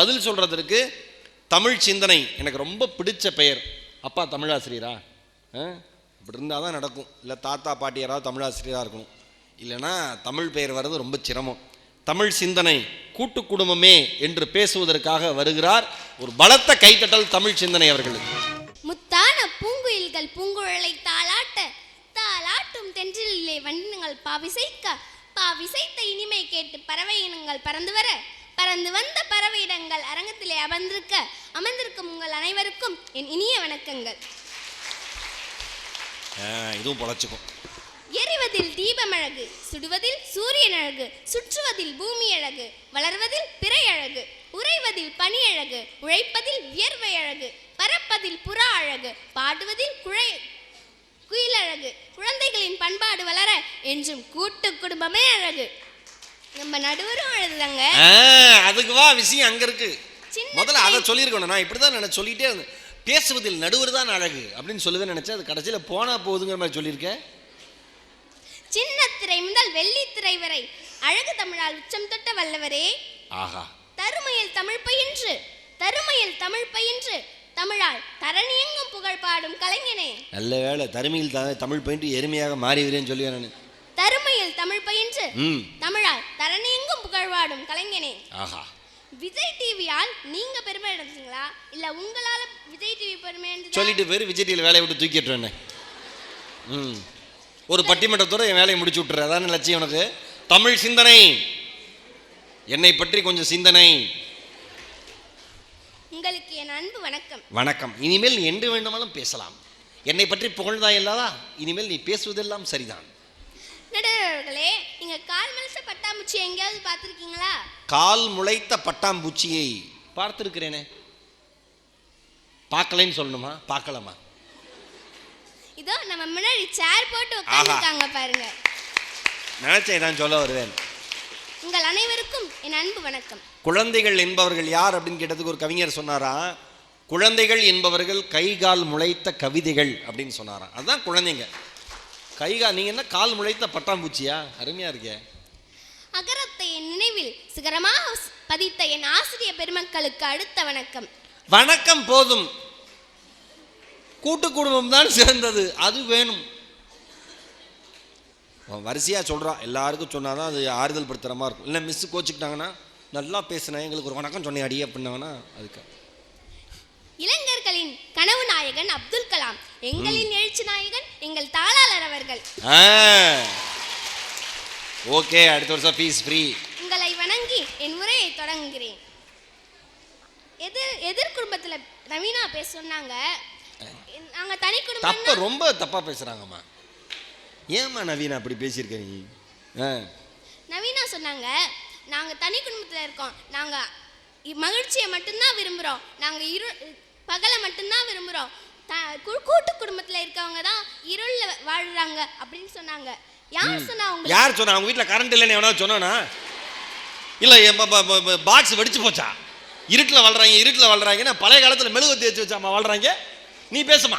பதில் சொல்கிறதுக்கு தமிழ் சிந்தனை. எனக்கு ரொம்ப பிடிச்ச பெயர். அப்பா தமிழாசிரியரா? ஆ? இப்படி இருந்தால் தான் நடக்கும். இல்லை தாத்தா பாட்டி யாராவது தமிழாசிரியராக இருக்கணும். இல்லைன்னா தமிழ் பெயர் வர்றது ரொம்ப சிரமம். தமிழ் சிந்தனை கூட்டு குடும்பமே என்று பேசுவதற்காக வருகிறார் ஒரு பலத்த கைத்தட்டல் தமிழ் சிந்தனை அவர்களுக்கு. முத்தான பூங்குயில்கள் பூங்குழலை தாளாட்ட தாளாட்டும் தென்றிலே வண்ணங்கள் பாவிசைக்க பாவிசைத்த இனிமை கேட்டு பறவை இனங்கள் பறந்து வர பறந்து வந்த பறவை இடங்கள் அரங்கத்திலே அமர்ந்திருக்க அமர்ந்திருக்கும் உங்கள் அனைவருக்கும் என் இனிய வணக்கங்கள். இதுவும் பொழைச்சிக்கும். எரிவதில் தீபமழகு சுடுவதில் சூரியன் அழகு சுற்றுவதில் பூமி அழகு வளர்வதில் பிறை அழகு உறைவதில் பனி அழகு உழைப்பதில் வியர்வை அழகு பறப்பதில் புறா அழகு பாடுவதில் குழை குயில் அழகு குழந்தைகளின் பண்பாடு வளர என்றும் கூட்டு குடும்பமே அழகு. நம்ம நடுவரும் அழுதுதாங்க ஆ, அதுக்கு வா விஷயம் அங்க இருக்கு. முதல்ல அதை சொல்லியிருக்கணும். நான் இப்படி தான் நினை சொல்லிட்டே இருந்தேன். பேசுவதில் நடுவர் தான் அழகு அப்படின்னு சொல்லுவேன் நினைச்சேன். அது கடைசியில் போனா போகுதுங்கிற மாதிரி சொல்லியிருக்கேன். சின்ன திரை முதல் வெள்ளித்திரை வரை அழகு தமிழால் உச்சம் தொட்ட வல்லவரே. ஆஹா. தருமையில் தமிழ் பயின்று தருமையில் தமிழ் பயின்று தமிழால் தரணியெங்கும் புகழ் பாடும் கலைஞனே. நல்ல வேளை தருமையில் தமிழ் பயின்று எருமையாக மாறிவிடுறேன்னு சொல்லுவேன் நான். தருமையில் தமிழ் பயின்று தமிழால் தரணியெங்கும் புகழ் பாடும் கலைஞனே. ஆஹா. விஜய் டிவியால் நீங்க பெருமை அடைஞ்சீங்களா? இல்ல உங்களால விஜய் டிவி பெருமை? சொல்லிட்டு பேர் விஜய் டிவியில் வேலையை விட்டு தூக்கிட்டுறேன் ம். ஒரு பட்டிமன்றத்தோட என் வேலையை முடிச்சு விட்டுற அதான லட்சியம் உனக்கு? தமிழ் சிந்தனை. என்னை பற்றி கொஞ்சம் சிந்தனை. உங்களுக்கு என் அன்பு வணக்கம். வணக்கம். இனிமேல் நீ என்று வேண்டுமானாலும் பேசலாம். என்னை பற்றி புகழ்ந்தாய் அல்லவா இனிமேல் நீ பேசுவதெல்லாம் சரிதான். நடுவர்களே நீங்க கால் மனச பட்டாம்பூச்சி எங்கேயாவது பார்த்திருக்கீங்களா கால் முளைத்த பட்டாம்பூச்சியை பார்த்திருக்கிறேனே பார்க்கலன்னு சொல்லணுமா பார்க்கலாமா இதோ நம்ம முன்னாடி சேர் போட்டு உட்காந்துருக்காங்க பாருங்க நினைச்சேன் தான் சொல்ல வருவேன் உங்கள் அனைவருக்கும் என் அன்பு வணக்கம் குழந்தைகள் என்பவர்கள் யார் அப்படின்னு கேட்டதுக்கு ஒரு கவிஞர் சொன்னாரா குழந்தைகள் என்பவர்கள் கை கால் முளைத்த கவிதைகள் அப்படின்னு சொன்னாராம் அதுதான் குழந்தைங்க கை கால் நீங்க என்ன கால் முளைத்த பட்டாம்பூச்சியா? அருமையா இருக்கே. அகரத்தை என் நினைவில் சிகரமாக பதித்த என் ஆசிரிய பெருமக்களுக்கு அடுத்த வணக்கம். வணக்கம் போதும். கூட்டு குடும்பம் தான் சிறந்தது அது வேணும். அவன் வரிசையா சொல்றான் எல்லாருக்கும் சொன்னாதான் அது ஆறுதல் படுத்துற மாதிரி இருக்கும். இல்லை மிஸ் கோச்சுக்கிட்டாங்கன்னா நல்லா பேசுனேன் எங்களுக்கு ஒரு வணக்கம் சொன்னேன் அடி அப்படின்னாங்கன்னா அதுக்கு. இளைஞர்களின் கனவு நாயகன் அப்துல் கலாம். எங்களின் எழுச்சி நாயகன் எங்கள் தாளாளர் அவர்கள். ஓகே அடுத்த வருஷம் ஃபீஸ் ஃப்ரீ உங்களை வணங்கி என் உரையை தொடங்குகிறேன். எதிர் எதிர் குடும்பத்துல நவீனா பேச சொன்னாங்க. நாங்க தனி தப்ப குடும்பம் ரொம்ப தப்பா பேசுறாங்கம்மா. ஏம்மா நவீனா அப்படி பேசியிருக்க நீ? நவீனா சொன்னாங்க நாங்க தனி குடும்பத்துல இருக்கோம். நாங்க மகிழ்ச்சியை மட்டும்தான் விரும்புறோம். நாங்க இரு பகலை மட்டும்தான் விரும்புறோம். த- கூட்டு குடும்பத்துல இருக்கவங்க தான் இருள்ல வாழ்றாங்க அப்படின்னு சொன்னாங்க. யார் சொன்னா உங்களுக்கு? யார் சொன்னா? அவங்க வீட்டில் கரண்ட் இல்லைன்னு எவனாவது சொன்னானா? இல்லை பாக்ஸ் வெடிச்சு போச்சா? இருட்டில் வாழ்றாங்க இருட்டில் வாழ்றாங்கன்னா பழைய காலத்தில் மெழுகு தேய்ச்சி வச்சாமா வாழ்றாங்க? நீ பேசுமா?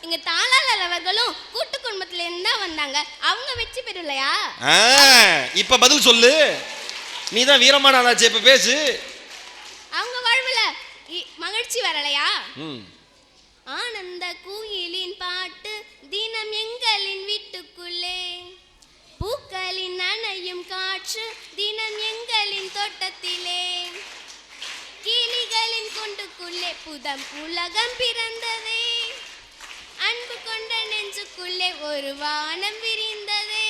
எங்க தாளாளர் அவர்களும் கூட்டு குடும்பத்துல இருந்து வந்தாங்க. அவங்க வெற்றி பெறலையா? இப்போ பதில் சொல்லு. நீ தான் வீரமான ஆளாச்சு இப்போ பேசு. அவங்க வாழ்வுல மகிழ்ச்சி வரலையா? ஆனந்த குயிலின் பாட்டு தினம் எங்களின் வீட்டுக்குள்ளே. பூக்களின் நனையும் காற்று தினம் எங்களின் தோட்டத்திலே. கிளிகளின் கொண்டுக்குள்ளே புதம் உலகம் பிறந்ததே. அன்பு கொண்ட நெஞ்சுக்குள்ளே ஒரு வானம் விரிந்ததே.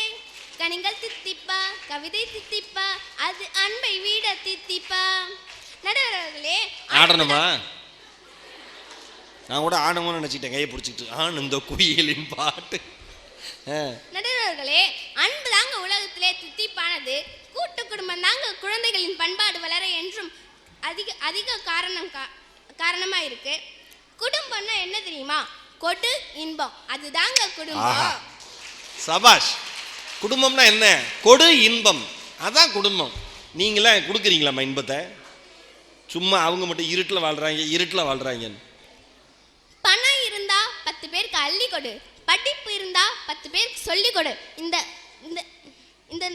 கனிகள் தித்திப்பா கவிதை தித்திப்பா அது அன்பை விட தித்திப்பா. நடுவர்களே ஆடணுமா? நான் கூட ஆடணும்னு நினச்சிக்கிட்டேன் கையை பிடிச்சிக்கிட்டு. ஆனந்த குயிலின் பாட்டு. நடுவர்களே அன்பு தாங்க உலகத்திலே தித்திப்பானது. கூட்டு குடும்பம் தாங்க குழந்தைகளின் பண்பாடு வளர என்றும் அதிக அதிக காரணம் காரணமா இருக்கு. குடும்பம்னா என்ன தெரியுமா? கொடு இன்பம். அதுதாங்க. குடும்பம். சபாஷ் குடும்பம்னா என்ன? கொடு இன்பம். அதான் குடும்பம். நீங்களாம் கொடுக்குறீங்களாம்மா இன்பத்தை? சும்மா அவங்க மட்டும் இருட்டில் வாழ்றாங்க இருட்டில் வாழ்றாங்கன்னு. பணம் இருந்தா பத்து பேருக்கு அள்ளி கொடு. படிப்பு இருந்தா பத்து பேருக்கு சொல்லி கொடு. இந்த இந்த இந்த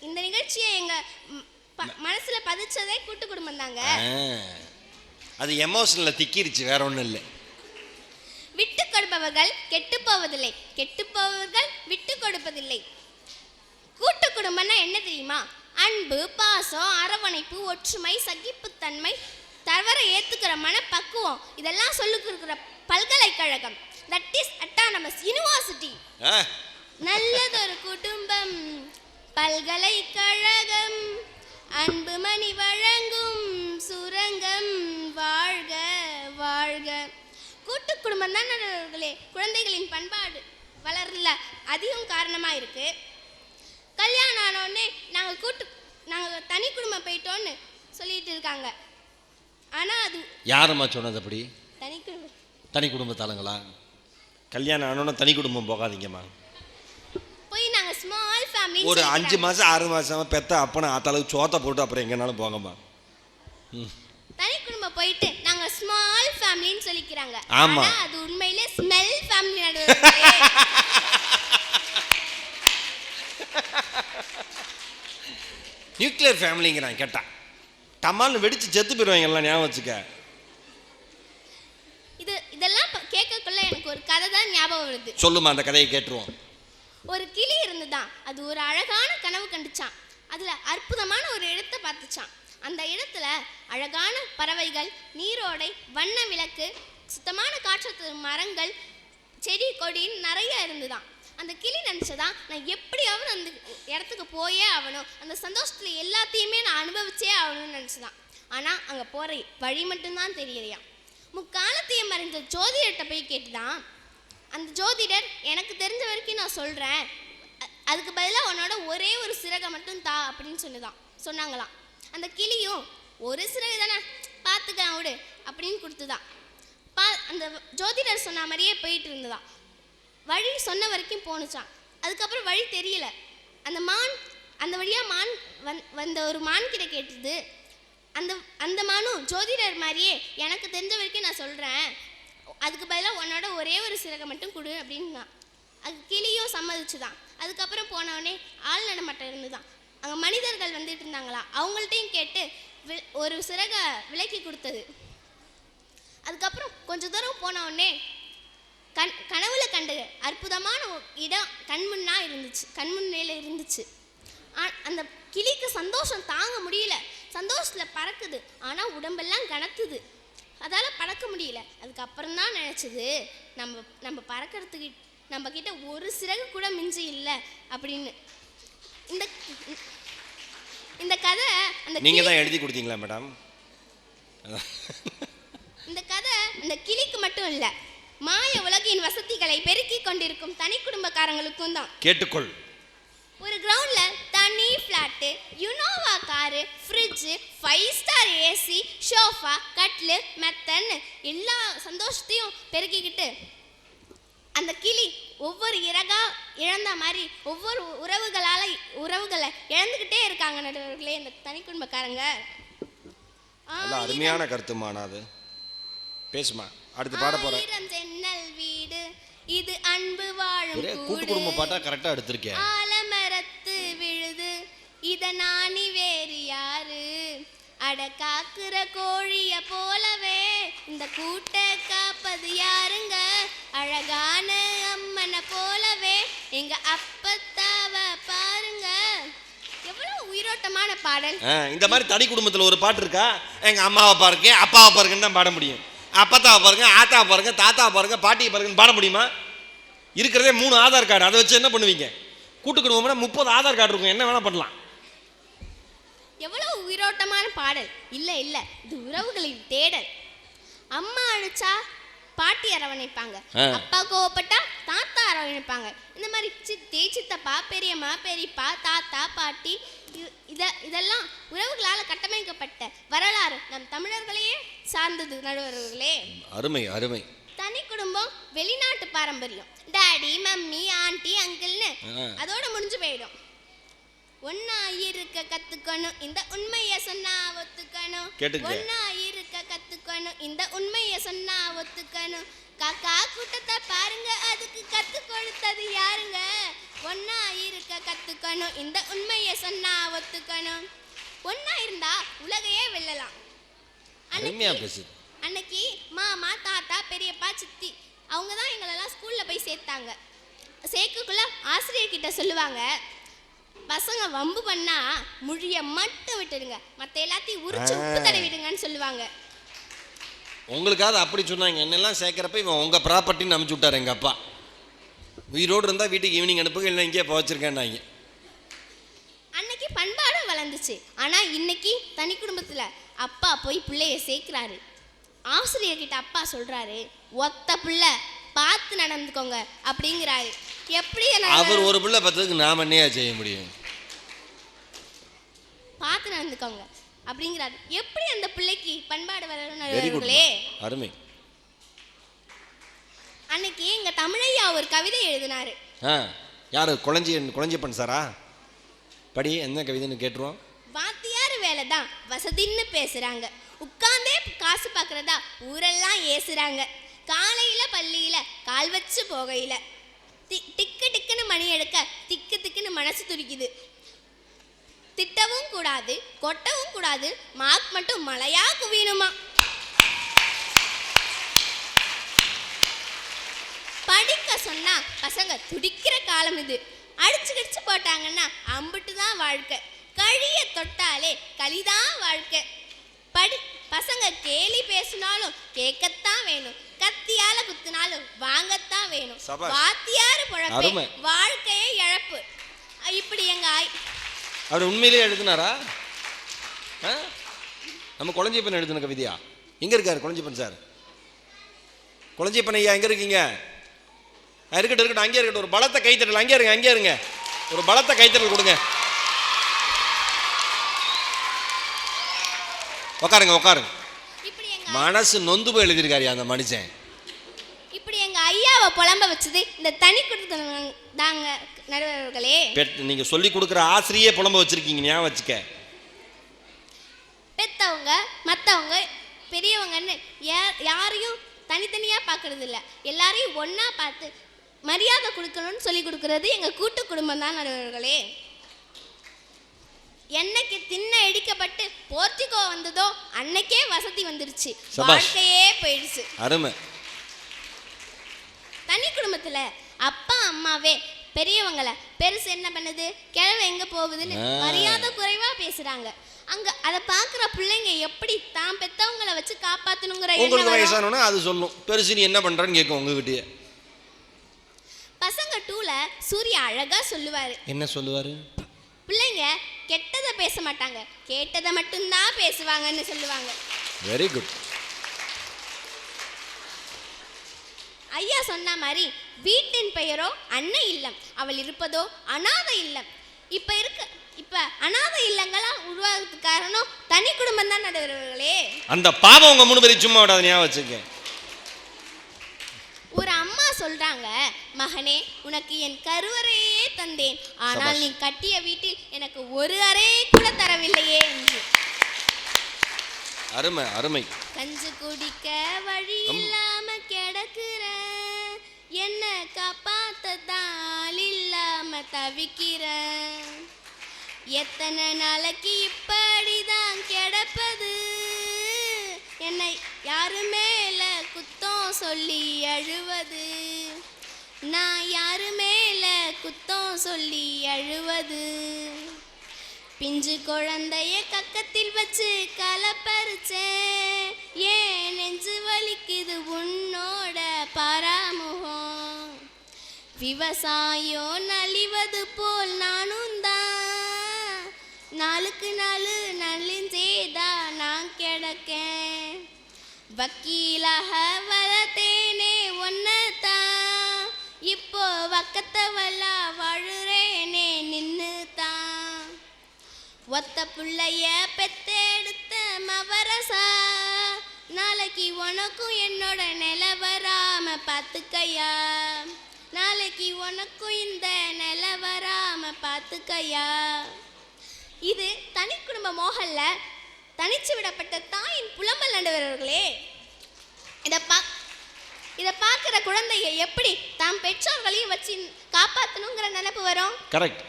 இந்த நிகழ்ச்சியை எங்க ம், ப- மனசுல பதிச்சதே கூட்டு குடும்பம் தாங்க. அது எமோஷனில் திக்கிருச்சு வேற ஒன்றும் இல்லை. விட்டு கொடுப்பவர்கள் கெட்டு போவதில்லை. கெட்டு போவவர்கள் விட்டு கொடுப்பதில்லை. கூட்டு குடும்பம்னா என்ன தெரியுமா? அன்பு பாசம் அரவணைப்பு ஒற்றுமை சகிப்புத்தன்மை தவற ஏத்துக்கிற மனப்பக்குவம் இதெல்லாம் சொல்லிக் கொடுக்குற பல்கலைக்கழகம் தட் இஸ் அட்டானமஸ் யூனிவர்சிட்டி நல்லதொரு குடும்பம் பல்கலைக்கழகம் அன்புமணி வழங்கும் சுரங்கம் வாழ்க வாழ்க. கூட்டு குடும்பம் தான் குழந்தைகளின் பண்பாடு வளரல அதிகம் காரணமாக இருக்கு கல்யாணம் ஆனோடனே நாங்கள் கூட்டு நாங்கள் தனி குடும்பம் போயிட்டோன்னு சொல்லிட்டு இருக்காங்க. ஆனால் அது யாரம்மா சொன்னது அப்படி? தனி குடும்பம். தனி குடும்பத்தாளுங்களா? கல்யாணம் ஆனோன்னா தனி குடும்பம் போகாதீங்கம்மா. போய் நாங்கள் ஸ்மால் ஃபேமிலி ஒரு அஞ்சு மாதம் ஆறு மாதம் பெத்த அப்பனை ஆத்தாளுக்கு சோத்தை போட்டு அப்புறம் எங்கேனாலும் போங்கம்மா. தனி குடும்பம் போயிட்டு நாங்க ஸ்மால் ஃபேமிலின்னு சொல்லிக்கிறாங்க. ஆமா. அது உண்மையிலே ஸ்மெல் ஃபேமிலி நடுவுல நியூக்ளியர் ஃபேமிலிங்கிறான் கேட்டா டமால்னு வெடிச்சு செத்து போயிடுவாங்க எல்லாம் ஞாபகம் வச்சுக்க. இது இதெல்லாம் கேட்கக்குள்ள எனக்கு ஒரு கதை தான் ஞாபகம் வருது. சொல்லுமா அந்த கதையை கேட்டுருவோம். ஒரு கிளி இருந்துதான். அது ஒரு அழகான கனவு கண்டுச்சான். அதுல அற்புதமான ஒரு இடத்தை பார்த்துச்சான். அந்த இடத்துல அழகான பறவைகள் நீரோடை வண்ண விளக்கு சுத்தமான காற்று மரங்கள் செடி கொடின்னு நிறைய இருந்துதான். அந்த கிளி நினச்சதா? நான் எப்படியாவது அந்த இடத்துக்கு போயே ஆகணும். அந்த சந்தோஷத்தில் எல்லாத்தையுமே நான் அனுபவிச்சே ஆகணும்னு நினச்சதான் ஆனால் அங்கே போகிற வழி மட்டும்தான் தெரியலையா? முக்காலத்தையும் மறைந்த ஜோதிடர்கிட்ட போய் கேட்டுதான் அந்த ஜோதிடர் எனக்கு தெரிஞ்ச வரைக்கும் நான் சொல்கிறேன் அதுக்கு பதிலாக உன்னோட ஒரே ஒரு சிறகை மட்டும் தா அப்படின்னு சொன்னதான் சொன்னாங்களாம் அந்த கிளியும் ஒரு சிறகு தானே? பார்த்துக்கலாம் விடு அப்படின்னு கொடுத்துதான் பா அந்த ஜோதிடர் சொன்ன மாதிரியே போயிட்டு இருந்ததான் வழி சொன்ன வரைக்கும் போணுச்சான் அதுக்கப்புறம் வழி தெரியல. அந்த மான் அந்த வழியாக மான் வந் வந்த ஒரு மான் கிட்ட கேட்டது அந்த அந்த மானும் ஜோதிடர் மாதிரியே எனக்கு தெரிஞ்ச வரைக்கும் நான் சொல்கிறேன் அதுக்கு பதிலாக உன்னோட ஒரே ஒரு சிறகை மட்டும் கொடு அப்படின்னா அது கிளியும் சம்மதிச்சுதான். அதுக்கப்புறம் போனவொடனே ஆள் நடமாட்டம் இருந்துதான். அங்கே மனிதர்கள் வந்துட்டு இருந்தாங்களா? அவங்கள்ட்டையும் கேட்டு வி- ஒரு சிறகை விலக்கி கொடுத்தது. அதுக்கப்புறம் கொஞ்சம் தூரம் போனவுடனே கண் கனவுல கண்ட அற்புதமான இடம் கண்முன்னா இருந்துச்சு கண்முன்னையில் இருந்துச்சு. ஆ- அந்த கிளிக்கு சந்தோஷம் தாங்க முடியல. சந்தோஷத்தில் பறக்குது. ஆனால் உடம்பெல்லாம் கனத்துது. அதால் பறக்க முடியல. அதுக்கப்புறம் தான் நினச்சது நம்ம நம்ம பறக்கிறதுக்கு நம்ம கிட்ட ஒரு சிறகு கூட மிஞ்சி இல்லை அப்படின்னு. இந்த இந்த கதை அந்த நீங்கள் கிளி- தான் எழுதி கொடுத்தீங்களா மேடம்? இந்த கதை இந்த கிளிக்கு மட்டும் இல்ல. மாய உலகின் வசதிகளை பெருக்கிக் கொண்டிருக்கும் தனி குடும்பக்காரங்களுக்கும் தான். கேட்டுக்கொள். ஒரு கிரவுண்ட்ல தனி flat Innova car fridge five star AC sofa கட்லு மெத்தன்னு எல்லா சந்தோஷத்தையும் பெருக்கிக்கிட்டு அந்த கிளி ஒவ்வொரு இறகா இழந்த மாதிரி ஒவ்வொரு உறவுகளால உறவுகளை இழந்துக்கிட்டே இருக்காங்க நடுவர்களே இந்த தனி குடும்பக்காரங்க. அருமையான கருத்துமானா அது. பேசுமா அடுத்து பாட ஜன்னல் வீடு இது அன்பு வாழும் கூட்டு கூடு. குடும்ப பாட்டா கரெக்டாக எடுத்திருக்கேன். ஆலமரத்து விழுது இத நாணி வேறு யாரு? அட காக்குற கோழிய போலவே இந்த கூட்டை காப்பது யாருங்க? அழகான அம்மனை போலவே எங்க அப்பத்தாவ பாருங்க. எவ்வளவு உயிரோட்டமான பாடல். இந்த மாதிரி தனி குடும்பத்தில் ஒரு பாட்டு இருக்கா? எங்கள் அம்மாவை பாருங்க அப்பாவை பாருங்கன்னு தான் பாட முடியும். அப்பத்தாவை பாருங்க ஆத்தாவை பாருங்க தாத்தாவை பாருங்க பாட்டியை பாருங்கன்னு பாட முடியுமா? இருக்கிறதே மூணு ஆதார் கார்டு. அதை வச்சு என்ன பண்ணுவீங்க? கூட்டு குடும்பம்னா முப்பது ஆதார் கார்டு இருக்கும். என்ன வேணால் பண்ணலாம். எவ்வளவு உயிரோட்டமான பாடல்? இல்ல இல்ல. இது உறவுகளின் தேடல். அம்மா அழைச்சா பாட்டி அரவணைப்பாங்க. அப்பா கோவப்பட்டா தாத்தா அரவணைப்பாங்க. இந்த மாதிரி சித்தி சித்தப்பா பெரியம்மா பெரியப்பா தாத்தா பாட்டி இத இதெல்லாம் உறவுகளால் கட்டமைக்கப்பட்ட வரலாறு நம் தமிழர்களையே சார்ந்தது நடுவர்களே. அருமை அருமை. தனி குடும்பம் வெளிநாட்டு பாரம்பரியம். டாடி மம்மி ஆண்டி அங்கிள்னு. அதோட முடிஞ்சு போயிடும். ஒன்னா இருக்க கத்துக்கணும் இந்த உண்மைய சொன்னா ஒத்துக்கணும். ஒன்னா இருக்க கத்துக்கணும். இந்த உண்மைய சொன்னா ஒத்துக்கணும். காக்கா கூட்டத்தை பாருங்க. அதுக்கு கத்து கொடுத்தது யாருங்க? ஒன்னா இருக்க கத்துக்கணும். இந்த உண்மைய சொன்னா ஒத்துக்கணும். ஒண்ணா இருந்தா உலகையே வெல்லலாம். அன்னைக்கு மாமா தாத்தா பெரியப்பா சித்தி அவங்க தான் எங்களெல்லாம் ஸ்கூல்ல போய் சேர்த்தாங்க. சேர்க்கக்குள்ள ஆசிரியர் கிட்ட சொல்லுவாங்க பசங்க வம்பு பண்ணா மொழிய மட்டும் விட்டுடுங்க. மத்த எல்லாத்தையும் உரிச்சு உப்பு. தடவிடுங்கன்னு சொல்லுவாங்க. உங்களுக்காவது அப்படி சொன்னாங்க. என்னெல்லாம் சேர்க்குறப்ப இவன் உங்கள் ப்ராப்பர்ட்டின்னு அனுப்பிச்சு விட்டார் எங்கள் அப்பா. உயிரோடு இருந்தால் வீட்டுக்கு ஈவினிங் அனுப்புங்க இல்லை இங்கேயே வச்சிருக்கேன்னாங்க. அன்னைக்கு பண்பாடும் வளர்ந்துச்சு. ஆனா இன்னைக்கு தனி குடும்பத்துல அப்பா போய் பிள்ளைய சேர்க்கிறாரு. ஆசிரியர் கிட்ட அப்பா சொல்றாரு ஒத்த பிள்ளை பார்த்து நடந்துக்கோங்க அப்படிங்கிறாரு. எப்படி அவர் ஒரு பிள்ளை பத்ததுக்கு நாம் என்னையா செய்ய முடியும்? பார்த்து நடந்துக்கோங்க. அப்படிங்கிறாரு. எப்படி அந்த பிள்ளைக்கு பண்பாடு வளர்கிறே அருமை. அன்னைக்கு எங்க தமிழையா ஒரு கவிதை எழுதினாரு. யார்? குழஞ்சி குழஞ்சிப்பன் சாரா? படி என்ன கவிதைன்னு கேட்டுருவோம். வாத்தியார் வேலை தான் வசதின்னு பேசுறாங்க. உட்கார்ந்தே காசு பார்க்கறதா ஊரெல்லாம் ஏசுறாங்க. காலையில பள்ளியில கால் வச்சு போகையில. டிக்கு டிக்குன்னு மணி எடுக்க திக்கு திக்குன்னு மனசு துடிக்குது. திட்டவும் கூடாது கொட்டவும் கூடாது. மார்க் மட்டும் மழையா குவியணுமா? படிக்க சொன்னா பசங்க துடிக்கிற காலம் இது. அடிச்சு கிடிச்சு போட்டாங்கன்னா அம்புட்டு தான் வாழ்க்கை. கழிய தொட்டாலே களிதான் வாழ்க்கை. படி பசங்க கேலி பேசினாலும் கேட்கத்தான் வேணும். கத்தியால குத்தினாலும் வாங்கத்தான் வேணும். சபாஷ். வாத்தியாரு பொழப்பே. வாழ்க்கையே இழப்பு. இப்படி எங்க ஆய் அவர் உண்மையிலேயே எழுதினாரா? ஆ? நம்ம குழஞ்சிப்பன் எழுதின கவிதையா? எங்கே இருக்கார் குழஞ்சிப்பன் சார்? குழஞ்சிப்பன் ஐயா எங்கே இருக்கீங்க? இருக்கட்டும் இருக்கட்டும் அங்கே இருக்கட்டும். ஒரு பலத்தை கைத்தட்டல் அங்கே இருங்க அங்கே இருங்க. ஒரு பலத்தை கைத்தட்டல் கொடுங்க. உட்காருங்க உட்காருங்க மனசு நொந்து போய் எழுதியிருக்காரு அந்த மனுஷன். இப்படி எங்க ஐயாவை புலம்ப வச்சது இந்த தனி குடும்பம் தாங்க. நடுவர்களே. பெட் நீங்கள் சொல்லி கொடுக்குற ஆசிரியே புலம்ப வச்சிருக்கீங்க ஞாபகம் வச்சுக்க. பெத்தவங்க மற்றவங்க பெரியவங்கன்னு யாரையும் தனித்தனியாக பார்க்கறது இல்ல எல்லாரையும் ஒன்றா பார்த்து மரியாதை கொடுக்கணும்னு சொல்லி கொடுக்கறது எங்கள் கூட்டு குடும்பம் தான் நடுவர்களே. என்னைக்கு திண்ண இடிக்கப்பட்டு போர்த்திகோ வந்ததோ அன்னைக்கே வசதி வந்துருச்சு. வாழ்க்கையே போயிடுச்சு. அருமை. தனி குடும்பத்துல அப்பா அம்மாவே பெரியவங்கள பெருசு என்ன பண்ணுது? கிழமை எங்க போகுதுன்னு. மரியாதை குறைவா பேசுறாங்க. அங்க அதை பாக்குற பிள்ளைங்க எப்படி தான் பெத்தவங்கள வச்சு காப்பாத்தணுங்கிற உங்களுக்கு வரும்? வயசானோன்னா அது சொல்லும். பெருசு நீ என்ன பண்ணுறன்னு கேட்கும் உங்ககிட்டயே. பசங்க டூல சூர்யா அழகா சொல்லுவாரு. என்ன சொல்லுவார்? பிள்ளைங்க கெட்டதை பேச மாட்டாங்க. கேட்டதை மட்டும்தான் பேசுவாங்கன்னு சொல்லுவாங்க. வெரி குட் ஐயா சொன்ன மாதிரி வீட்டின் பெயரோ அன்னை இல்லம். அவள் இருப்பதோ அனாதை இல்லம். இப்ப இருக்க இப்ப அனாதை இல்லங்களா உருவாகிறதுக்கு காரணம் தனி குடும்பம் தான் நடுவர்களே. அந்த பாவம் உங்க மூணு பேரும் சும்மா விடாத ஞாபகம் வச்சுக்க ஒரு அம்மா சொல்றாங்க மகனே உனக்கு என் கருவறையே தந்தேன். ஆனால். நீ கட்டிய வீட்டில் எனக்கு ஒரு அறையை கூட தரவில்லையே என்று. அருமை அருமை. கஞ்சு குடிக்க வழி. இல்லாம கிடக்குற. என்ன காப்பாத்ததான் ஆள் இல்லாம தவிக்கிறேன் எத்தனை நாளைக்கு இப்படிதான் கிடப்பது? என்னை யாரு மேல குத்தம் சொல்லி அழுவது? நான் யாரு மேல குத்தம் சொல்லி அழுவது? பிஞ்சு குழந்தைய கக்கத்தில் வச்சு கலப்பறிச்சேன் ஏன் நெஞ்சு வலிக்குது உன்னோட பராமுகம்? விவசாயம் நலிவது போல் நானும் தான். நாளுக்கு நாள் நலிஞ்சேதான் நான் கிடக்கேன். வக்கீலாக வளர்த்தேனே ஒன்னதான் இப்போ வக்கத்தவல்லா வாழுறேனே நின்று ஒத்த புள்ளைய பெத்தெடுத்த மவரசா? நாளைக்கு உனக்கும் என்னோட நில வராம பார்த்துக்கையா நாளைக்கு உனக்கும் இந்த நில வராம பார்த்துக்கையா இது தனி குடும்ப மோகல்ல தனிச்சு விடப்பட்ட தாயின் புலம்பல் நடுவர்களே இதை பா இதை பார்க்குற குழந்தைய எப்படி தாம் பெற்றோர்களையும் வச்சு காப்பாற்றணுங்கிற நினைப்பு வரும்? கரெக்ட்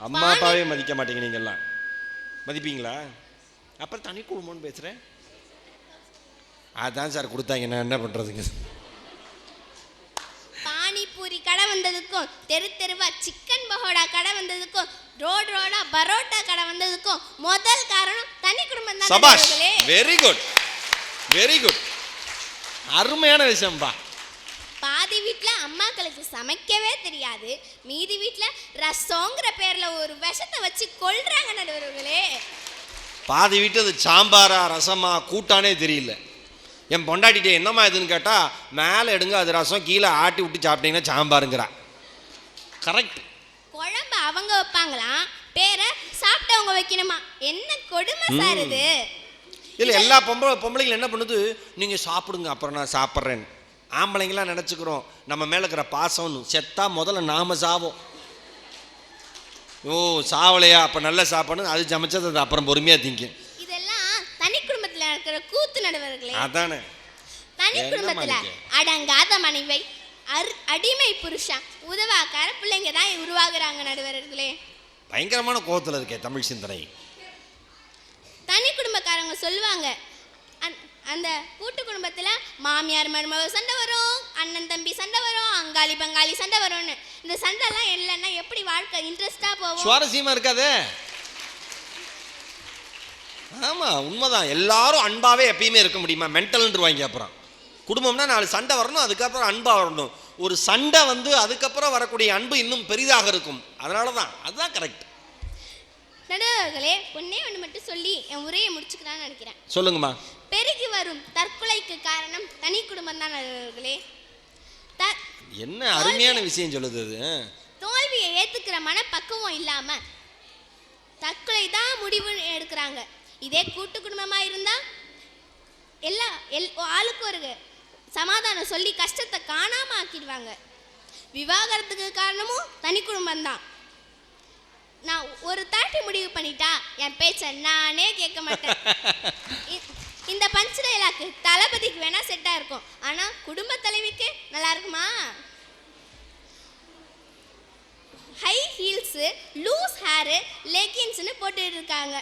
அம்மா அப்பாவே மதிக்க மாட்டீங்க நீங்கெல்லாம் மதிப்பீங்களா? அப்புறம் தனி குடும்பம்னு பேசுகிறேன் அதான் சார் கொடுத்தாங்க. நான் என்ன பண்ணுறதுங்க பானிபூரி கடை வந்ததுக்கும் தெரு தெருவா சிக்கன் பகோடா கடை வந்ததுக்கும் ரோடு ரோடா பரோட்டா கடை வந்ததுக்கும் முதல் காரணம் தனி குடும்பம் தான் சபாஷ். வெரி குட் வெரி குட் அருமையான விஷயம்பா. அம்மாக்களுக்கு சமைக்கவே தெரியாது. மீதி வீட்ல ரசங்கிற பேர்ல ஒரு விஷத்தை வச்சு கொல்றாங்க நடுவர்களே. பாதி வீட்டு அது சாம்பாரா ரசமா கூட்டானே தெரியல. என் பொண்டாட்டிட்டே என்னம்மா இதுன்னு கேட்டால் மேலே எடுங்க அது ரசம் கீழே ஆட்டி விட்டு சாப்பிட்டீங்கன்னா சாம்பாருங்கிறா. கரெக்ட் குழம்பு அவங்க வைப்பாங்களாம் பேரை சாப்பிட்டவங்க வைக்கணுமா? என்ன கொடுமை சார் இது? இல்லை எல்லா பொம்பளை பொம்பளைங்களும் என்ன பண்ணுது? நீங்கள் சாப்பிடுங்க அப்புறம் நான் சாப்பிட்றேன்னு. ஆம்பளைங்களாம் நினச்சிக்கிறோம் நம்ம மேலே இருக்கிற பாசம்னு. செத்தா முதல்ல நாம சாவோம். ஓ சாவலையா? அப்போ நல்ல சாப்பாடு அது சமைச்சது அது அப்புறம் பொறுமையாக திங்கும். இதெல்லாம் தனி குடும்பத்துல இருக்கிற கூத்து நடுவர்களே. அதானே. தனி குடும்பத்துல? அடங்காத மனைவை அடிமை புருஷன் உதவாக்கார பிள்ளைங்க தான் உருவாகுறாங்க நடுவர்களே. பயங்கரமான கோவத்தில் இருக்கே தமிழ் சிந்தனை. தனி குடும்பக்காரங்க சொல்லுவாங்க அந்த கூட்டு குடும்பத்துல மாமியார் மருமக சண்டை வரும் அண்ணன் தம்பி சண்டை வரும் அங்காளி பங்காளி சண்டை வரும்னு. இந்த சண்டைலாம் இல்லைன்னா எப்படி வாழ்க்கை இன்ட்ரெஸ்டா போகும்? சுவாரஸ்யமா இருக்காதே? ஆமா உண்மைதான். எல்லாரும் அன்பாவே எப்பயுமே இருக்க முடியுமா? மென்டல்ன்றவாங்க அப்புறம். குடும்பம்னா நாலு சண்டை வரணும் அதுக்கப்புறம் அன்பா வரணும். ஒரு சண்டை வந்து அதுக்கப்புறம் வரக்கூடிய அன்பு இன்னும் பெரிதாக இருக்கும். அதனால தான் அதுதான் கரெக்ட் நடுவர்களே ஒன்னே ஒன்று மட்டும் சொல்லி என் உரையை முடிச்சுக்கலாம்னு நினைக்கிறேன். சொல்லுங்கம்மா. பெருகி வரும் தற்கொலைக்கு காரணம் தனி குடும்பம் தான் நடுவர்களே த என்ன அருமையான விஷயம் சொல்லுது அது. தோல்வியை ஏத்துக்கிற மனப்பக்குவம் இல்லாம தற்கொலை தான் முடிவு எடுக்கிறாங்க. இதே கூட்டு குடும்பமா இருந்தா எல்லா எல் ஆளுக்கு ஒரு சமாதானம் சொல்லி கஷ்டத்தை காணாம ஆக்கிடுவாங்க. விவாகரத்துக்கு காரணமும் தனி குடும்பம் தான். நான் ஒரு தாட்டி முடிவு பண்ணிட்டா என் பேச்ச நானே கேட்க மாட்டேன். இந்த பஞ்ச் டைலாக்கு தளபதிக்கு வேணா செட்டாக இருக்கும். ஆனால் குடும்ப தலைவிக்கு நல்லா இருக்குமா? ஹை ஹீல்ஸு லூஸ் ஹேரு லெகின்ஸ்னு போட்டுட்டு இருக்காங்க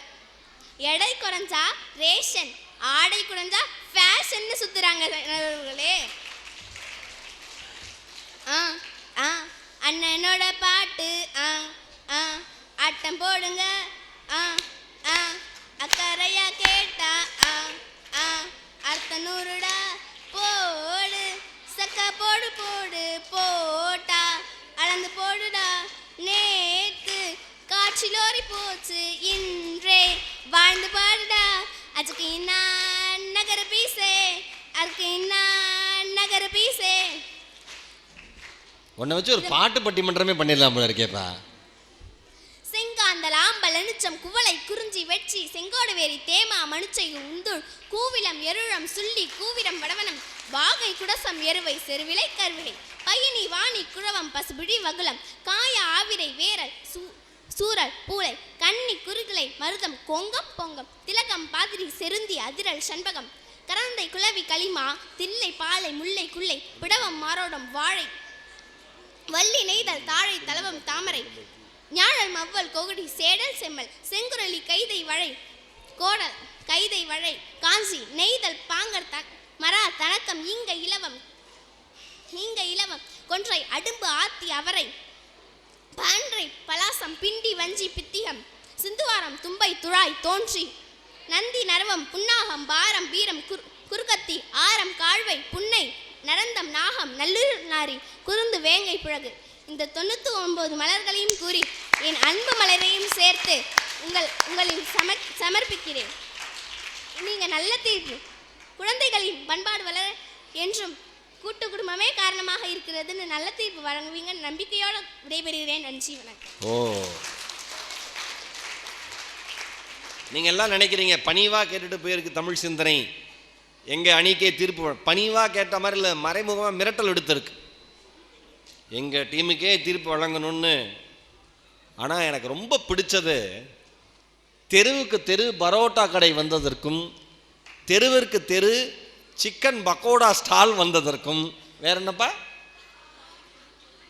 எடை குறைஞ்சா ரேஷன் ஆடை குறைஞ்சா ஃபேஷன்னு சுற்றுறாங்க நண்பர்களே. ஆ ஆ அண்ணனோட பாட்டு ஆ ஆ ஆட்டம் போடுங்க ஆ ஆ அக்கறையா கேட்டா நூறுடா போடு. சக்க போடு போடு. போட்டா அளந்து போடுடா. நேத்து காட்சி லோரி போச்சு இன்றே. வாழ்ந்து பாடுடா. அதுக்கு இன்னா நகர பீசே. அதுக்கு இன்னா நகர பீசே. உன்னை வச்சு ஒரு பாட்டு பட்டிமன்றமே பண்ணிடலாம் போல இருக்கேப்பா. ஆம்பல் குவளை குறிஞ்சி வெட்சி செங்கோடுவேரி தேமா மனுச்சை உந்துள் கூவிலம் எருழம் சுள்ளி கூவிரம் வடவனம் வாகை குடசம் எருவை செருவிலை கருவிலை பயனி வாணி குழவம் பசுபிடி வகுளம் காய ஆவிரை வேரல் சூ சூரல் பூளை கன்னி குறுகிலை மருதம் கொங்கம் பொங்கம் திலகம் பாதிரி செருந்தி அதிரல் சண்பகம் கரந்தை குளவி களிமா தில்லை பாலை முல்லை குள்ளை பிடவம் மாரோடம் வாழை வள்ளி நெய்தல் தாழை தலவம் தாமரை ஞாழல் மவ்வல் கொகுடி சேடல் செம்மல் செங்குரலி கைதை வழை கோடல் கைதை வழை காஞ்சி நெய்தல் பாங்கர் த மரா தணக்கம் இங்க இலவம் இங்க இலவம் கொன்றை அடும்பு ஆத்தி அவரை பன்றை பலாசம் பிண்டி வஞ்சி பித்திகம் சிந்துவாரம் தும்பை துழாய் தோன்றி நந்தி நரவம் புன்னாகம் பாரம் வீரம் குர் குறுகத்தி ஆரம் காழ்வை புன்னை நரந்தம் நாகம் நல்லூர் நாரி குருந்து வேங்கை புழகு இந்த தொண்ணூற்றி ஒம்பது மலர்களையும் கூறி என் அன்பு மலரையும் சேர்த்து உங்கள் உங்களின் சம சமர்ப்பிக்கிறேன். நீங்கள் நல்ல தீர்ப்பு குழந்தைகளின் பண்பாடு வளர என்றும் கூட்டு குடும்பமே காரணமாக இருக்கிறதுன்னு நல்ல தீர்ப்பு வழங்குவீங்க. நம்பிக்கையோடு விடைபெறுகிறேன். நன்றி வணக்கம். ஓ. நீங்கள் எல்லாம் நினைக்கிறீங்க பணிவாக கேட்டுட்டு போயிருக்கு தமிழ் சிந்தனை. எங்கள் அணிக்கே தீர்ப்பு பணிவாக கேட்ட மாதிரி இல்லை மறைமுகமாக மிரட்டல் எடுத்திருக்கு. எங்கள் டீமுக்கே தீர்ப்பு வழங்கணும்னு. ஆனால் எனக்கு ரொம்ப பிடிச்சது தெருவுக்கு தெரு பரோட்டா கடை வந்ததற்கும் தெருவிற்கு தெரு சிக்கன் பக்கோடா ஸ்டால் வந்ததற்கும் வேற என்னப்பா?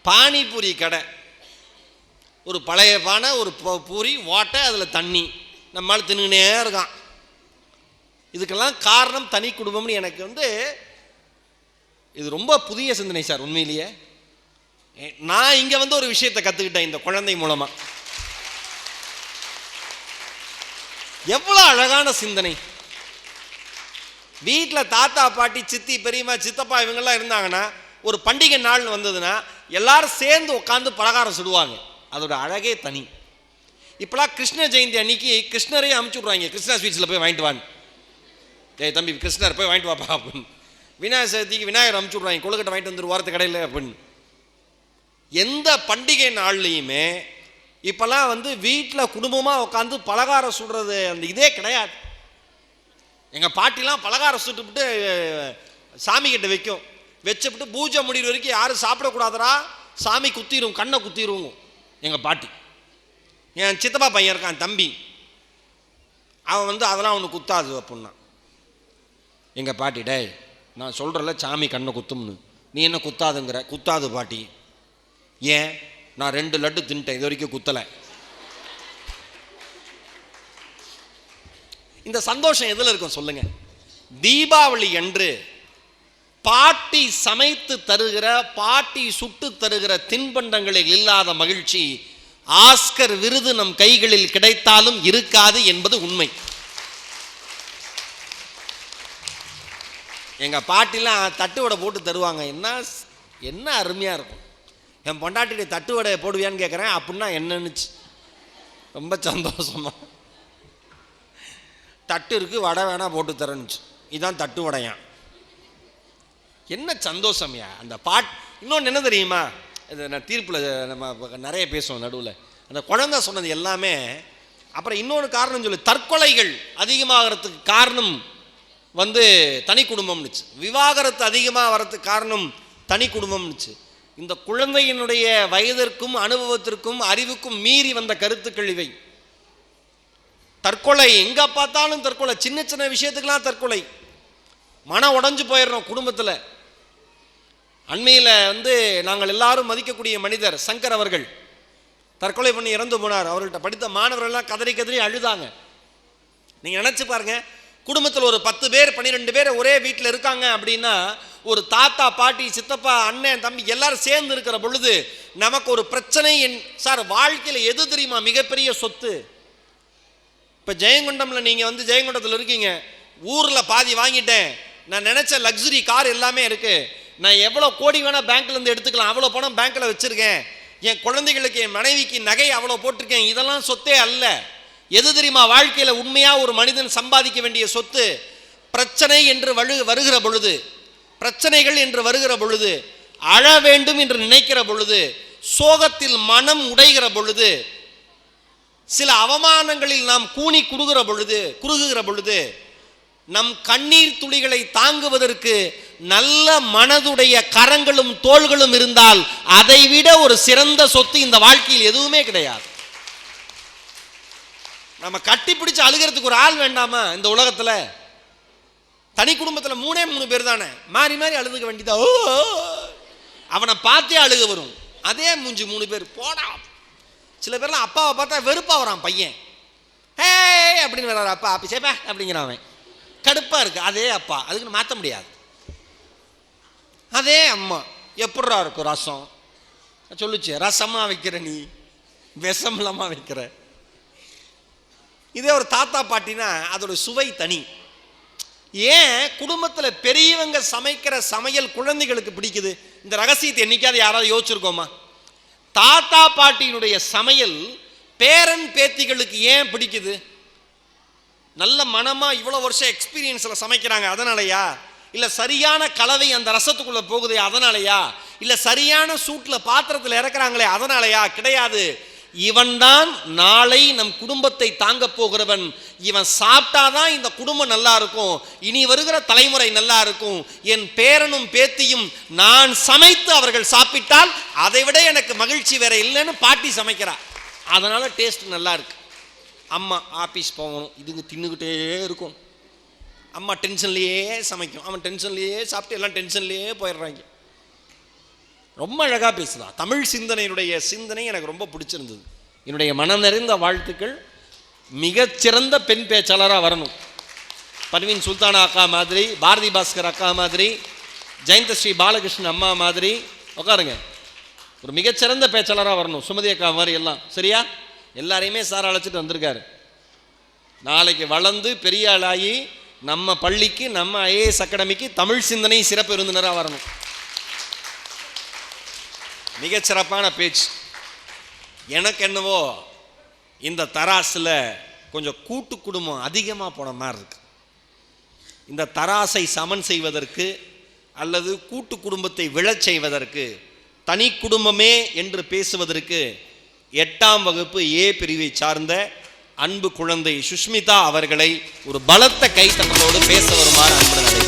பானிபூரி கடை. ஒரு பழைய பானை ஒரு ப- பூரி ஓட்டை அதில் தண்ணி. நம்மளால் தின்னுகினே இருக்கான். இதுக்கெல்லாம் காரணம் தனி குடும்பம்னு எனக்கு வந்து இது ரொம்ப புதிய சிந்தனை சார் உண்மையிலேயே. நான் இங்கே வந்து ஒரு விஷயத்தை கற்றுக்கிட்டேன் இந்த குழந்தை மூலமாக எவ்வளோ அழகான சிந்தனை. வீட்டில் தாத்தா பாட்டி சித்தி பெரியம்மா சித்தப்பா இவங்கெல்லாம் இருந்தாங்கன்னா ஒரு பண்டிகை நாள் வந்ததுன்னா எல்லாரும் சேர்ந்து உட்காந்து பலகாரம் சுடுவாங்க. அதோட அழகே தனி. இப்போலாம் கிருஷ்ண ஜெயந்தி அன்னைக்கு கிருஷ்ணரே அமுச்சு விட்றாங்க. கிருஷ்ணா ஸ்வீட்ஸில் போய் வாங்கிட்டு வாங்க ஏய் தம்பி கிருஷ்ணர் போய் வாங்கிட்டு வாப்பா அப்படின்னு. விநாயகர் சதுர்த்திக்கு விநாயகர் அமுச்சு விட்றாங்க. கொழுக்கட்டை வாங்கிட்டு வந்துரு வாரத்து கடையில் அப்படின்னு. எந்த பண்டிகை நாள்லையுமே இப்போல்லாம் வந்து வீட்டில் குடும்பமாக உட்காந்து பலகாரம் சுடுறது அந்த இதே கிடையாது. எங்கள் பாட்டிலாம் பலகாரம் சுட்டுவிட்டு சாமி கிட்ட வைக்கும். வச்சுவிட்டு பூஜை முடிகிற வரைக்கும் யாரும் சாப்பிடக்கூடாதரா சாமி குத்திரும் கண்ணை குத்திடுவோம் எங்கள் பாட்டி. என் சித்தப்பா பையன் இருக்கான் தம்பி. அவன் வந்து அதெல்லாம் அவனுக்கு குத்தாது அப்படின்னா. எங்கள் பாட்டி டேய் நான் சொல்கிறல சாமி கண்ணை குத்தும்னு. நீ என்ன குத்தாதுங்கிற? குத்தாது பாட்டி. ஏன்? நான் ரெண்டு லட்டு தின்ட்டேன் இது வரைக்கும் குத்தலை. இந்த சந்தோஷம் எதில் இருக்கும் சொல்லுங்க? தீபாவளி அன்று பாட்டி சமைத்து தருகிற பாட்டி சுட்டு தருகிற தின்பண்டங்களில் இல்லாத மகிழ்ச்சி ஆஸ்கர் விருது நம் கைகளில் கிடைத்தாலும் இருக்காது என்பது உண்மை. எங்க பாட்டிலாம் தட்டு வடை போட்டு தருவாங்க. என்ன என்ன அருமையா இருக்கும். என் பொண்டாட்டியுடைய தட்டு வடையை போடுவியான்னு கேட்குறேன் அப்படின்னா என்னன்னுச்சு. ரொம்ப சந்தோஷமா. தட்டு இருக்கு வடை வேணா போட்டு தரேன்னுச்சு. இதுதான் தட்டு வடையான் என்ன சந்தோஷம்யா? அந்த பாட் இன்னொன்று என்ன தெரியுமா? இது நான் தீர்ப்பில் நம்ம நிறைய பேசுவோம் நடுவில். அந்த குழந்த சொன்னது எல்லாமே அப்புறம் இன்னொரு காரணம் சொல்லி தற்கொலைகள் அதிகமாகிறதுக்கு காரணம் வந்து தனி குடும்பம்னுச்சு. விவாகரத்து அதிகமாக வரத்துக்கு காரணம் தனி குடும்பம்னுச்சு. இந்த குழந்தையினுடைய வயதிற்கும் அனுபவத்திற்கும் அறிவுக்கும் மீறி வந்த கருத்துக்கள் இவை. தற்கொலை எங்க பார்த்தாலும் தற்கொலை சின்ன சின்ன விஷயத்துக்கெல்லாம் தற்கொலை. மனம் உடஞ்சு போயிடுறோம் குடும்பத்தில். அண்மையில் வந்து நாங்கள் எல்லாரும் மதிக்கக்கூடிய மனிதர் சங்கர் அவர்கள். தற்கொலை பண்ணி இறந்து போனார். அவர்கள்ட்ட படித்த மாணவர்கள்லாம் கதறி கதறி அழுதாங்க. நீங்கள் நினச்சி பாருங்க குடும்பத்தில் ஒரு பத்து பேர் பன்னிரெண்டு பேர் ஒரே வீட்டில் இருக்காங்க அப்படின்னா ஒரு தாத்தா பாட்டி சித்தப்பா அண்ணன் தம்பி எல்லாரும் சேர்ந்து இருக்கிற பொழுது நமக்கு ஒரு பிரச்சனை என் சார் வாழ்க்கையில் எது தெரியுமா? மிகப்பெரிய சொத்து. இப்போ ஜெயங்கொண்டம்ல நீங்கள் வந்து ஜெயங்கொண்டத்தில் இருக்கீங்க. ஊரில் பாதி வாங்கிட்டேன். நான் நினச்ச லக்ஸுரி கார் எல்லாமே இருக்கு. நான் எவ்வளோ கோடி வேணால் பேங்க்லேருந்து எடுத்துக்கலாம். அவ்வளோ பணம் பேங்க்கில் வச்சுருக்கேன். என் குழந்தைகளுக்கு என் மனைவிக்கு நகை அவ்வளோ போட்டிருக்கேன். இதெல்லாம் சொத்தே அல்ல. எது தெரியுமா? வாழ்க்கையில் உண்மையாக ஒரு மனிதன் சம்பாதிக்க வேண்டிய சொத்து பிரச்சனை என்று வழு வருகிற பொழுது பிரச்சனைகள் என்று வருகிற பொழுது அழ வேண்டும் என்று நினைக்கிற பொழுது சோகத்தில் மனம் உடைகிற பொழுது சில அவமானங்களில் நாம் கூனி குறுகிற பொழுது குறுகுகிற பொழுது நம் கண்ணீர் துளிகளை தாங்குவதற்கு நல்ல மனதுடைய கரங்களும் தோள்களும் இருந்தால் அதைவிட ஒரு சிறந்த சொத்து இந்த வாழ்க்கையில் எதுவுமே கிடையாது. நம்ம கட்டி பிடிச்சு அழுகிறதுக்கு ஒரு ஆள் வேண்டாமா இந்த உலகத்தில்? தனி குடும்பத்தில் மூணே மூணு பேர் தானே? மாறி மாறி அழுதுக்க வேண்டியதா? ஓ அவனை பார்த்தே அழுக வரும். அதே மூஞ்சி மூணு பேர். போடா. சில பேர்லாம் அப்பாவை பார்த்தா வெறுப்பாக வரான் பையன். ஹே அப்படின்னு வர்றாரு. அப்பா அப்படி அப்படிங்கிறான் அவன். கடுப்பாக இருக்கு. அதே அப்பா. அதுக்குன்னு மாற்ற முடியாது. அதே அம்மா. எப்படா இருக்கும் ரசம்? சொல்லுச்சு. ரசமாக வைக்கிற நீ? விஷமில்லாமல் வைக்கிற. இதே ஒரு தாத்தா பாட்டினா அதோட சுவை தனி. ஏன் குடும்பத்தில் பெரியவங்க சமைக்கிற சமையல் குழந்தைகளுக்கு பிடிக்குது? இந்த ரகசியத்தை என்னைக்காவது யாராவது யோசிச்சிருக்கோமா? தாத்தா பாட்டியினுடைய சமையல் பேரன் பேத்திகளுக்கு ஏன் பிடிக்குது? நல்ல மனமாக இவ்வளோ வருஷம் எக்ஸ்பீரியன்ஸில் சமைக்கிறாங்க அதனாலயா? இல்லை சரியான கலவை அந்த ரசத்துக்குள்ளே போகுது அதனாலயா? இல்லை சரியான சூட்டில் பாத்திரத்தில் இறக்குறாங்களே அதனாலயா? கிடையாது. இவன்தான் நாளை நம் குடும்பத்தை தாங்க போகிறவன். இவன் சாப்பிட்டாதான் இந்த குடும்பம் நல்லா இருக்கும் இனி வருகிற தலைமுறை நல்லா இருக்கும் என் பேரனும் பேத்தியும் நான் சமைத்து அவர்கள் சாப்பிட்டால் அதை விட எனக்கு மகிழ்ச்சி வேற இல்லைன்னு பாட்டி சமைக்கிறா. அதனால டேஸ்ட் நல்லா இருக்கு அம்மா ஆஃபீஸ் போகணும். இதுங்க தின்னுக்கிட்டே இருக்கும். அம்மா டென்ஷன்லேயே சமைக்கும். அவன் டென்ஷன்லேயே சாப்பிட்டு எல்லாம் டென்ஷன்லேயே போயிடுறாங்க. ரொம்ப அழகாக பேசுதான் தமிழ் சிந்தனையினுடைய சிந்தனை எனக்கு ரொம்ப பிடிச்சிருந்தது. என்னுடைய மனம் நிறைந்த வாழ்த்துக்கள். மிகச்சிறந்த பெண் பேச்சாளராக வரணும். பர்வீன் சுல்தானா அக்கா மாதிரி பாரதி பாஸ்கர் அக்கா மாதிரி ஜெயந்த ஸ்ரீ பாலகிருஷ்ணன் அம்மா மாதிரி. உட்காருங்க. ஒரு மிகச்சிறந்த பேச்சாளராக வரணும். சுமதி அக்கா மாதிரி எல்லாம். சரியா? எல்லாரையுமே சார் அழைச்சிட்டு வந்திருக்காரு. நாளைக்கு வளர்ந்து பெரிய ஆளாகி நம்ம பள்ளிக்கு நம்ம ஐஏஎஸ் அகாடமிக்கு தமிழ் சிந்தனை சிறப்பு விருந்தினராக வரணும். மிகச்சிறப்பான பேச்சு. எனக்கு என்னவோ இந்த தராசில் கொஞ்சம் கூட்டு குடும்பம் அதிகமாக போன மாதிரி இருக்கு. இந்த தராசை சமன் செய்வதற்கு அல்லது கூட்டு குடும்பத்தை விழச் செய்வதற்கு தனி குடும்பமே என்று பேசுவதற்கு எட்டாம் வகுப்பு ஏ பிரிவை சார்ந்த அன்பு குழந்தை சுஷ்மிதா அவர்களை ஒரு பலத்த கைத்தட்டலோடு பேச வருமாறு அன்புடன்